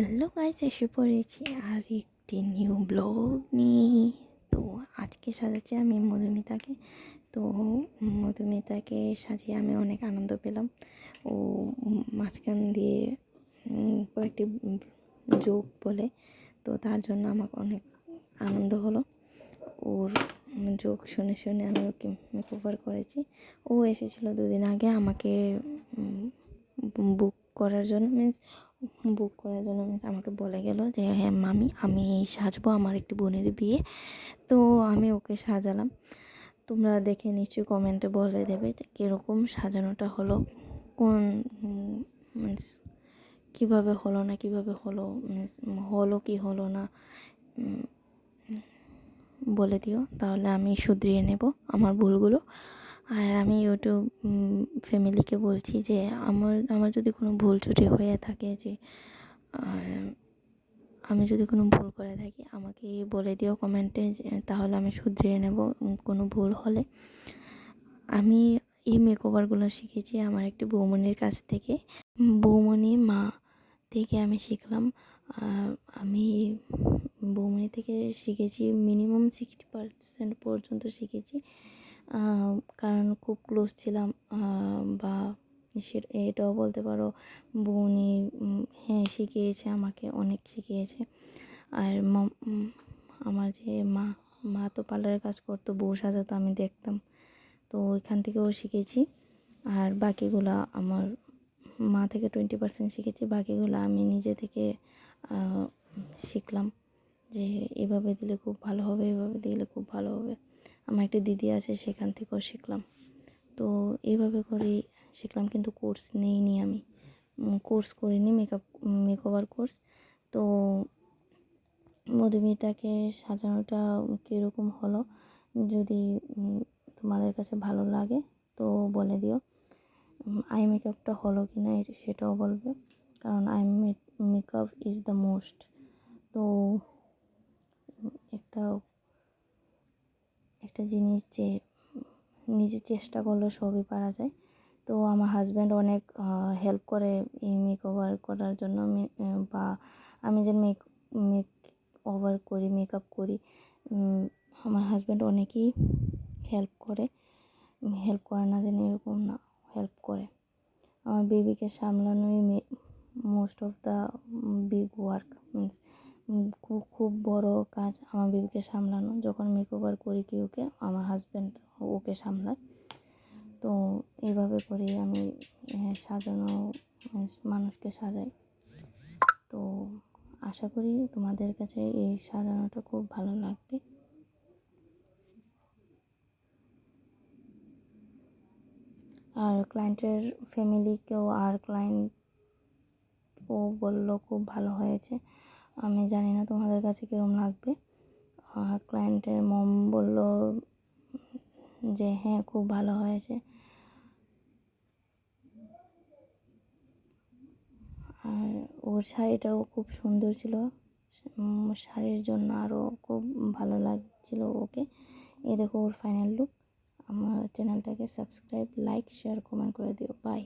Hello guys এসে পড়েছি আর একটি নিউ ব্লগ নিয়ে। তো আজকে সাজাচ্ছি আমি মধুমিতাকে। তো মধুমিতাকে সাজিয়ে আমি অনেক আনন্দ পেলাম। ও মাঝখান দিয়ে কয়েকটি যোগ বলে। তো তার জন্য আমাকে অনেক আনন্দ হলো। ওর যোগ শুনে শুনে আমি ওকে মেকওভার করেছি। ও এসেছিল দুদিন আগে আমাকে বুক করার জন্য। মিন্স বুক করার জন্য আমাকে বলে গেল যে হ্যাঁ মামি, আমি সাজবো আমার একটি বোনের বিয়ে। তো আমি ওকে সাজালাম। তোমরা দেখে নিশ্চয়ই কমেন্টে বলে দেবে যে, কীরকম সাজানোটা হলো, কোন মিন্স কীভাবে হলো না, কীভাবে হলো মিন্স হলো কি হলো না বলে দিও। তাহলে আমি শুধরিয়ে নেব আমার ভুলগুলো। আর আমি ইউটিউব ফ্যামিলিকে বলছি যে আমার আমার যদি কোনো ভুল ত্রুটি হয়ে থাকে যে আমি যদি কোনো ভুল করে থাকি, আমাকে বলে দিও কমেন্টে তাহলে আমি শুধরিয়ে নেব কোনো ভুল হলে। আমি এই মেকওভারগুলো শিখেছি আমার একটি বৌমনির কাছ থেকে। বৌমনি মা থেকে আমি শিখলাম। আমি বৌমনি থেকে শিখেছি মিনিমাম সিক্সটি পার্সেন্ট পর্যন্ত শিখেছি। কারণ খুব ক্লোজ ছিলাম বা সে এটাও বলতে পারো বৌনি উম, হ্যাঁ শিখিয়েছে আমাকে অনেক শিখিয়েছে। আর আমার যে মা মা তো পার্লারের কাজ করতো বউ সাজাতো আমি দেখতাম। তো ওইখান থেকেও শিখেছি। আর বাকিগুলো আমার মা থেকে টোয়েন্টি পার্সেন্ট শিখেছি বাকিগুলো আমি নিজে থেকে শিখলাম যে এভাবে দিলে খুব ভালো হবে এভাবে দিলে খুব ভালো হবে। আমার একটা দিদি আছে, সেখান থেকেও শিখলাম। তো এইভাবে করেই শিখলাম, কিন্তু কোর্স নেইনি আমি। কোর্স করিনি মেকআপ মেকওভার কোর্স তো মধুমিতাকে সাজানোটা কীরকম হলো, যদি তোমাদের কাছে ভালো লাগে, তো বলে দিও। আই মেকআপটা হলো কি না সেটাও বলবে। কারণ eye makeup is the most তো একটা একটা জিনিস যে নিজে চেষ্টা করলে সবই পারা যায়। তো আমার হাজব্যান্ড অনেক হেল্প করে এই মেক ওভার করার জন্য বা আমি যে মেক মেক ওভার করি মেকআপ করি আমার হাজব্যান্ড অনেকেই হেল্প করে। হেল্প করে না জানি এরকম না হেল্প করে। আমার বেবিকে সামলানোই most of the big work means খুব খুব বড় কাজ আমার বেবিকে সামলানো। যখন মেকওভার করি কি ওকে, আমার হাজব্যান্ড ওকে সামলায়। তো এইভাবে করেই আমি সাজানো মানুষকে সাজাই। তো আশা করি তোমাদের কাছে এই সাজানোটা খুব ভালো লাগবে। আর ক্লায়েন্টের ফ্যামিলিকেও আর ক্লায়েন্ট ও বলল খুব ভালো হয়েছে। আমি জানি না তোমাদের কাছে কীরকম লাগবে। ক্লায়েন্টের মম বলল যে হ্যাঁ খুব ভালো হয়েছে। আর ওর শাড়িটাও খুব সুন্দর ছিল। শাড়ির জন্য আরও খুব ভালো লাগছিল ওকে। এই দেখো ওর ফাইনাল লুক আমার চ্যানেলটাকে সাবস্ক্রাইব লাইক শেয়ার কমেন্ট করে দিও। বাই